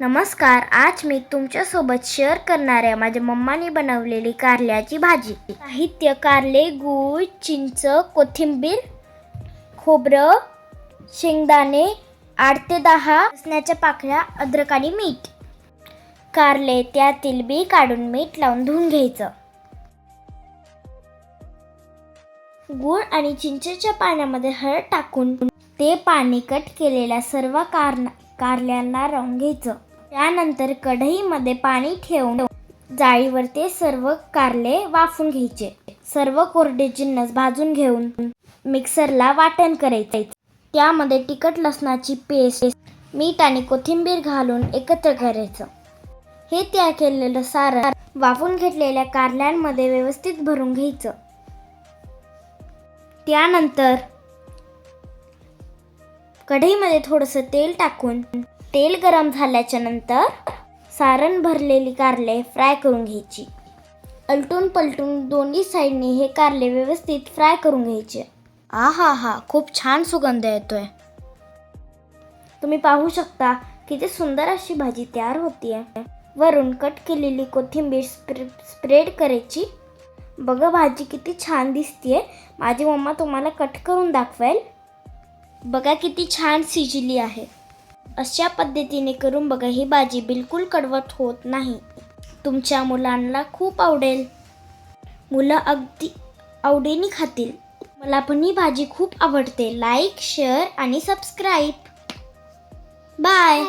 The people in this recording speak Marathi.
नमस्कार आज मी तुमच्यासोबत शेअर करणार आहे माझ्या मम्माने बनवलेली कारल्याची भाजी. साहित्य कारले गूळ चिंच कोथिंबीर खोबरं शेंगदाणे आठ ते दहा असण्याच्या पाकळ्या अद्रक आणि मीठ. कारले त्यातील बी काढून मीठ लावून धुवून घ्यायचं. गूळ आणि चिंचेच्या पाण्यामध्ये हळद टाकून ते पाणी कट केलेल्या सर्व कारना कारल्यांना राहून घ्यायचं. त्यानंतर कढईमध्ये पाणी ठेवून जाळीवर ते सर्व कारले वाफून घ्यायचे. सर्व कोरडे जिन्नस भाजून घेऊन मिक्सरला वाटण करायचे. त्यामध्ये तिखट लसणाची पेस्ट मीठ आणि कोथिंबीर घालून एकत्र करायचं. हे तयार केलेलं सारण वाफून घेतलेल्या कारल्यांमध्ये व्यवस्थित भरून घ्यायचं. त्यानंतर कढईमध्ये थोडंसं तेल टाकून तेल गरम झाल्याच्यानंतर सारण भरलेली कारले फ्राय करून घ्यायची. अलटून पलटून दोन्ही साईडने हे कारले व्यवस्थित फ्राय करून घ्यायचे. आ हा हा खूप छान सुगंध येतोय. तुम्ही पाहू शकता किती सुंदर अशी भाजी तयार होतीये. वरून कट केलेली कोथिंबीर स्प्रे स्प्रेड करायची. बघा भाजी किती छान दिसतीये. माझी मम्मा तुम्हाला कट करून दाखवेल. बघा किती छान शिजली आहे. अशा पद्धतीने करून बघा ही भाजी बिलकुल कडवट होत नाही. तुमच्या मुलांना खूप आवडेल. मुलं अगदी आवडीने खातील. मला पण ही भाजी खूप आवडते. लाईक शेअर आणि सबस्क्राईब बाय